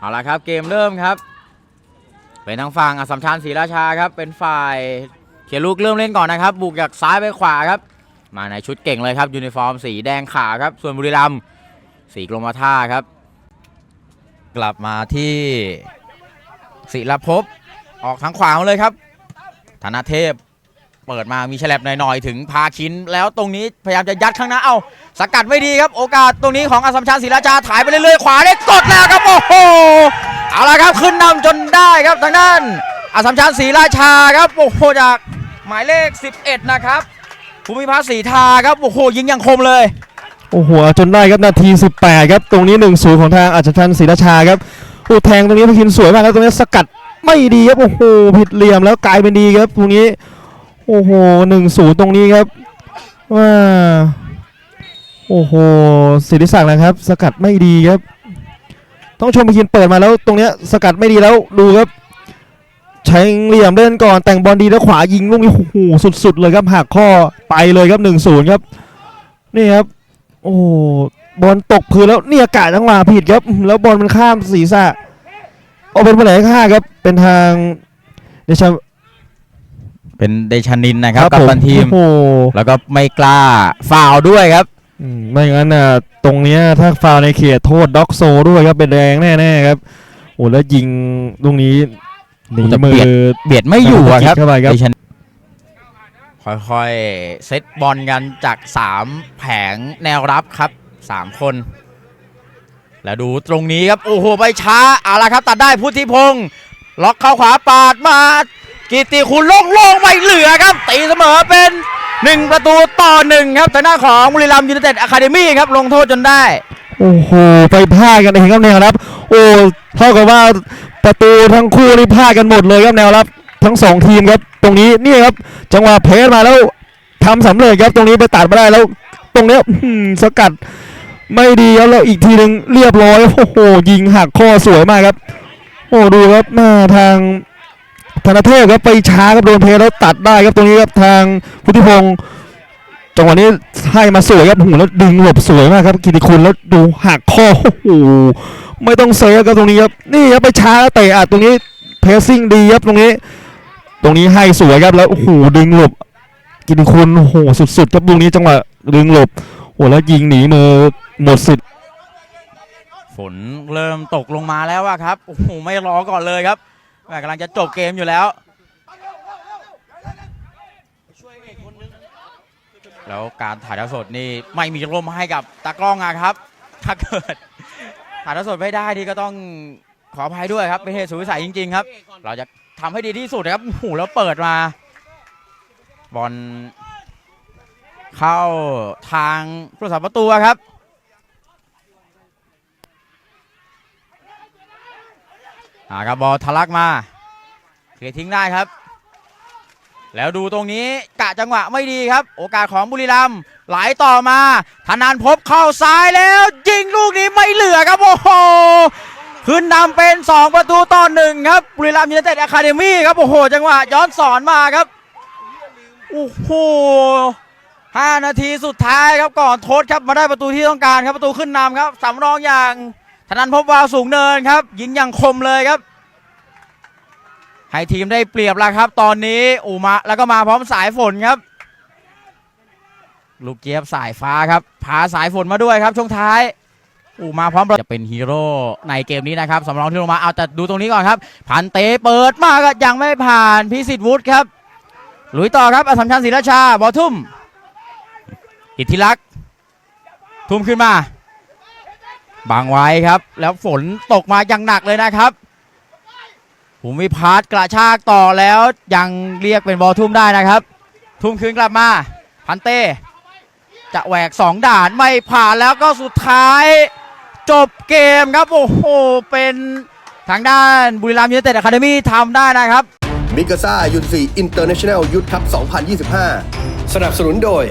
เอาละครับเกมเริ่มครับ เป็นทางฝั่งอสัมชัญศรีราชาครับ เป็นฝ่ายเขียนลูกเริ่มเล่นก่อนนะครับ บุกจากซ้ายไปขวาครับ มาในชุดเก่งเลยครับยูนิฟอร์มสีแดงขาวครับ ส่วนบุรีรัมย์สีกรมท่าครับ กลับมาที่ศิลภพออกทางขวาเลยครับธนเทพ เปิดมามีแฉลบหน่อยๆ ถึงพาคิน แล้วตรงนี้พยายามจะยัดข้างหน้า เอาสกัดไม่ดีครับ โอกาสตรงนี้ของอสัมชัญศรีราชาถ่ายไปเรื่อยๆ ขวาได้กดแล้วครับ โอ้โห เอาละครับขึ้นนำจนได้ครับทางด้านอสัมชัญศรีราชาครับ โอ้โหจากหมายเลข 11 นะครับภูมิพัฒน์ศรีทาครับ โอ้โหยิงอย่างคมเลย โอ้โหจนได้ครับนาที 18 ครับ ตรงนี้1นศูนย์ของทางอัจฉริยศรีราชาครับโอ้แทงตรงนี้พาคินสวยมากครับตรงนี้สกัดไม่ดีครับโอ้โหผิดเหลี่ยมแล้วกลายเป็นดีครับตรงนี้ โอ้โห1นศูนย์ตรงนี้ครับว่าโอ้โหศิริศักดิ์นะครับ สกัดไม่ดีครับ ต้องชมพคินเปิดมาแล้วตรงเนี้ยสกัดไม่ดีแล้วดูครับ ใช้เหลี่ยมเล่นก่อนแต่งบอลดีแล้วขวายิงลูกนี้โอ้โหสุดๆเลยครับหักข้อไปเลยครับ1นศูนย์ครับ นี่ครับ โอ้บอลตกพื้นแล้วเนี่ยกะจังหวะผิดครับ แล้วบอลมันข้ามศีรษะเอาเป็นไปไหนข้าครับ เป็นทางเดชา เป็นเดชานินนะครับกับผตันทีม โอ้โหแล้วก็ไม่กล้าฟาวล์ด้วยครับ อืมไม่งั้นน่ะตรงเนี้ยถ้าฟาวล์ในเขตโทษด็อกโซด้วยครับเป็นแดงแน่ๆครับโอ้แล้วยิงตรงนี้หนีจะมืเบียด อ เบียดไม่อยู่อะครับเข้าไปครับ เดชานินค่อยๆ เซตบอลกันจาก 3 แผงแนวรับครับ 3 คน แล้วดูตรงนี้ครับ โอ้โห ไปช้าเอาละครับ ตัดได้พุทธิพงศ์ล็อกเข้าขวาปาดมา กิติคุณโล่งๆไม่เหลือครับ ตีเสมอเป็น 1 ประตูต่อหนึ่งครับทางหน้าของบุรีรัมย์ยูไนเต็ดอะคาเดมี่ครับลงโทษจนได้ โอ้โห ไปพลาดกันเองครับแนวรับ โอ้เท่ากับว่าประตูทั้งคู่นี่พลาดกันหมดเลยครับแนวรับ ทั้งสองทีมครับ ตรงนี้นี่ครับ จังหวะเพสมาแล้วทำสำเร็จครับตรงนี้ไปตัดมาได้แล้ว ตรงเนี้ยสกัดไม่ดีแล้วอีกทีหนึ่งเรียบร้อยโอ้โหยิงหักข้อสวยมากครับ โอ้ดูครับหน้าทาง ธนเทพครับไปช้าครับโดนเพสแล้วตัดได้ครับตรงนี้ครับทางพุทธิพงศ์จังหวะนี้ให้มาสวยครับโอ้โหแล้วดึงหลบสวยมากครับกิติคุณแล้วดูหักข้อโอ้โหไม่ต้องเซฟครับตรงนี้ครับนี่ครับไปช้าแล้วเตะอัดตรงนี้เพสซิ่งดีครับตรงนี้ ตรงนี้ให้สวยครับแล้วโอ้โหดึงหลบ กิติคุณโอ้โหสุดๆครับตรงนี้จังหวะดึงหลบโอ้แล้วยิงหนีมือหมดสิทธิ์ฝนเริ่มตกลงมาแล้วอะครับโอ้โหไม่รอก่อนเลยครับ แม่กำลังจะจบเกมอยู่แล้ว แล้วการถ่ายทอดสดนี่ไม่มีร่มให้กับตากล้องอะครับ ถ้าเกิดถ่ายทอดสดไม่ได้นี่ก็ต้องขออภัยด้วยครับเป็นเหตุสุดวิสัยจริง ๆ ครับ เราจะทำให้ดีที่สุดนะครับโอ้โหแล้วเปิดมาบอลเข้าทางผู้รักษาประตูครับ อ่าครับบอลทะลักมาเคลียร์ทิ้งได้ครับ แล้วดูตรงนี้กะจังหวะไม่ดีครับ โอกาสของบุรีรัมย์ไหลต่อมาธนานพบเข้าซ้ายแล้ว ยิงลูกนี้ไม่เหลือครับโอ้โหขึ้นนำเป็น 2 ประตูต่อหนึ่งครับบุรีรัมย์ยูไนเต็ดอะคาเดมี่ครับโอ้โหจังหวะย้อนสอนมาครับโอ้โหห้านาทีสุดท้ายครับก่อนโทดครับมาได้ประตูที่ต้องการครับประตูขึ้นนำครับสำรองอย่าง ธนันพบวาวสูงเนินครับยิงอย่างคมเลยครับ ให้ทีมได้เปรียบแล้วครับ ตอนนี้อูมาแล้วก็มาพร้อมสายฝนครับ ลูกเจี๊ยบสายฟ้าครับพาสายฝนมาด้วยครับช่วงท้ายอูมาพร้อมจะเป็นฮีโร่ในเกมนี้นะครับสำรองที่ลงมาเอาแต่ดูตรงนี้ก่อนครับพันเตเปิดมาก็ยังไม่ผ่านพิสิทธิ์วุฒิครับลุยต่อครับอสสัมชัญศรีราชาบอทุ่มอิทธิลักษ์ทุ่มขึ้นมา บังไว้ครับ แล้วฝนตกมาอย่างหนักเลยนะครับภูมิพัฒน์กระชากต่อแล้วยังเรียกเป็นบอลทุ่มได้นะครับ ทุ่มคืนกลับมา พันเต้ จะแหวกสองด่านไม่ผ่านแล้วก็สุดท้าย จบเกมครับ โอ้โห เป็นทางด้านบุรีรัมย์ยูไนเต็ดอะคาเดมี่ทำได้นะครับมิกาซ่ายุนซีอินเตอร์เนชั่นแนลยุทธคัพ2025 สนับสนุนโดย